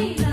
Lila.